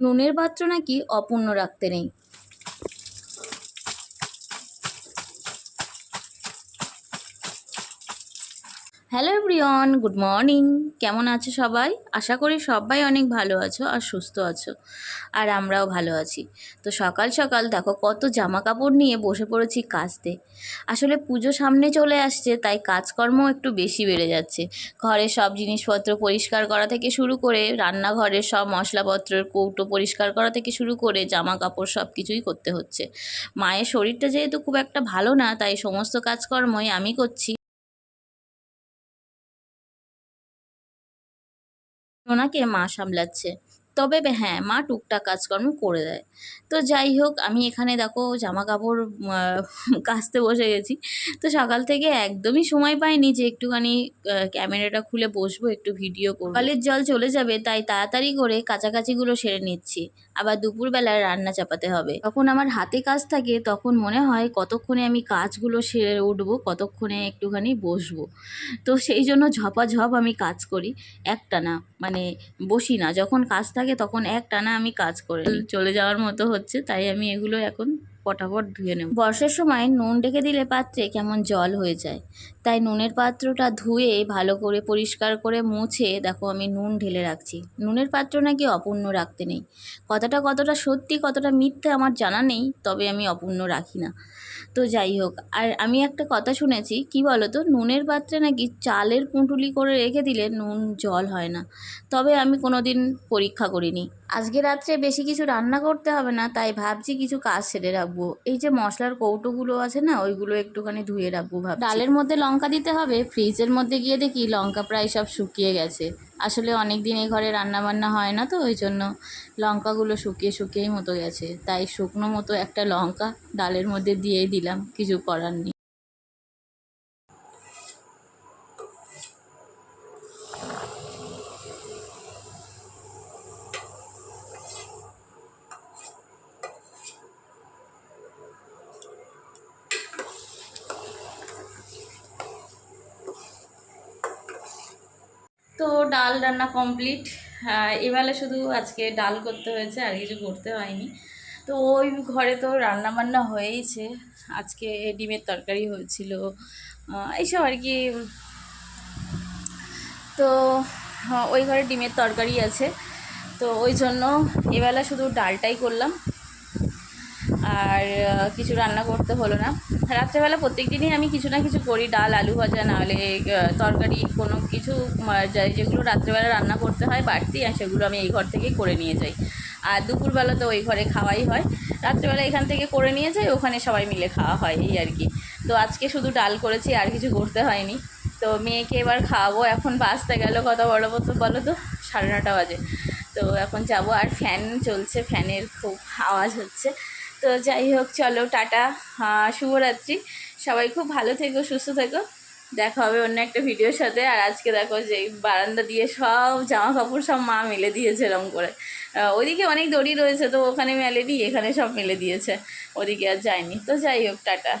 নুনের পাত্র নাকি অপূর্ণ রাখতে নেই। হ্যালো এভরিওয়ান গুড মর্নিং কেমন আছো সবাই? আশা করি সবাই অনেক ভালো আছো আর সুস্থ আছো। আর আমরাও ভালো আছি। তো সকাল সকাল দেখো কত জামা কাপড় নিয়ে বসে পড়েছি কাচতে। আসলে পুজো সামনে চলে আসছে, তাই কাজকর্ম একটু বেশি বেড়ে যাচ্ছে। ঘরের সব জিনিসপত্র পরিষ্কার করা থেকে শুরু করে, রান্নাঘরের সব মশলাপত্রের কৌটো পরিষ্কার করা থেকে শুরু করে জামা কাপড় সব কিছুই করতে হচ্ছে। মায়ের শরীরটা যেহেতু খুব একটা ভালো না, তাই সমস্ত কাজকর্মই আমি করছি। ওনাকে মা সামলাচ্ছে। তবে হ্যাঁ মা টুকটাক কাজকর্ম করে দেয়। তো যাই হোক, আমি এখানে দেখো জামা কাপড় কাচতে বসে গেছি। তো সকাল থেকে একদমই সময় পাইনি যে একটুখানি ক্যামেরাটা খুলে বসবো, একটু ভিডিও করব। সকালের জল চলে যাবে, তাই তাড়াতাড়ি করে কাছাকাছিগুলো সেরে নিচ্ছি। আবার দুপুরবেলায় রান্না চাপাতে হবে। তখন আমার হাতে কাজ থাকে, তখন মনে হয় কতক্ষণে আমি কাজগুলো সেরে উঠবো, কতক্ষণে একটুখানি বসবো। তো সেই জন্য ঝপাঝপ আমি কাজ করি একটানা মানে বসি না। যখন কাজ থাকে তখন এক টানা আমি কাজ করে চলে যাওয়ার মতো হচ্ছে তাই আমি এগুলো এখন পটাপট ধুয়ে নেব। বর্ষার সময় নুন ঢেকে দিলে পাত্রে কেমন জল হয়ে যায়। তাই নুনের পাত্রটা ধুয়ে ভালো করে পরিষ্কার করে মুছে দেখো আমি নুন ঢেলে রাখছি। নুনের পাত্র নাকি অপূর্ণ রাখতে নেই। কথাটা কতটা সত্যি, কতটা মিথ্যে আমার জানা নেই, তবে আমি অপূর্ণ রাখি না। তো যাই হোক, আর আমি একটা কথা শুনেছি, কি বলো তো নুনের পাত্রে নাকি চালের পুঁটুলি করে রেখে দিলে নুন জল হয় না। তবে আমি কোনো দিন পরীক্ষা করিনি। আজকে রাত্রে বেশি কিছু রান্না করতে হবে না, তাই ভাবছি কিছু কাজ সেরে রাখব। এই যে মশলার কৌটোগুলো আছে না, ওইগুলো একটুখানি ধুয়ে রাখব ভাব ডালের মধ্যে লঙ্কা দিতে হবে, ফ্রিজের মধ্যে গিয়ে দেখি লঙ্কা প্রায় সব শুকিয়ে গেছে। আসলে অনেক দিন এই ঘরে রান্না বান্না হয় না তো, ওই জন্য লঙ্কাগুলো শুকিয়ে শুকিয়েই মতো গেছে। তাই শুকনো মতো একটা লঙ্কা ডালের মধ্যে দিয়েই দিলাম, কিছু করার নেই। তো ডাল রান্না কমপ্লিট এবেলা শুধু আজকে ডাল করতে হয়েছে, আর কিছু করতে হয়নি। তো ওই ঘরে তো রান্না বান্না হয়েইছে। আজকে ডিমের তরকারি হয়েছিল এইসব আর কি। তো ওই ঘরে ডিমের তরকারি আছে। তো ওই জন্য এবেলা শুধু ডালটাই করলাম। আর কিছু রান্না করতে হলো না। রাত্রেবেলা প্রত্যেক দিনই আমি কিছু না কিছু করি, ডাল, আলু ভাজা নাহলে তরকারি, কোনো কিছু যেগুলো রাত্রেবেলা রান্না করতে হয় বাড়তি, আর সেগুলো আমি এই ঘর থেকেই করে নিয়ে যাই। আর দুপুরবেলা তো ওই ঘরে খাওয়াই হয়। রাত্রেবেলা এখান থেকে করে নিয়ে যাই, ওখানে সবাই মিলে খাওয়া হয়, এই আর কি। তো আজকে শুধু ডাল করেছি, আর কিছু করতে হয়নি। তো মেয়েকে এবার খাওয়াবো, এখন বাজতে গেল কত বড় মতো বলো তো, সাড়ে নটা বাজে। তো এখন যাব, আর ফ্যান চলছে, ফ্যানের খুব আওয়াজ হচ্ছে। তো যাই হোক, চলো, টাটা। শুভরাত্রি। সবাই খুব ভালো থেকো, সুস্থ থেকো। দেখা হবে অন্য একটা ভিডিওর সাথে। আর আজকে দেখো যে বারান্দা দিয়ে সব জামা কাপড় সব মা মেলে দিয়েছে এরম করে। ওইদিকে ওদিকে অনেক দড়ি রয়েছে, তো ওখানে মেলেনি এখানে সব মেলে দিয়েছে। ওদিকে আর যায়নি তো যাই হোক, টাটা।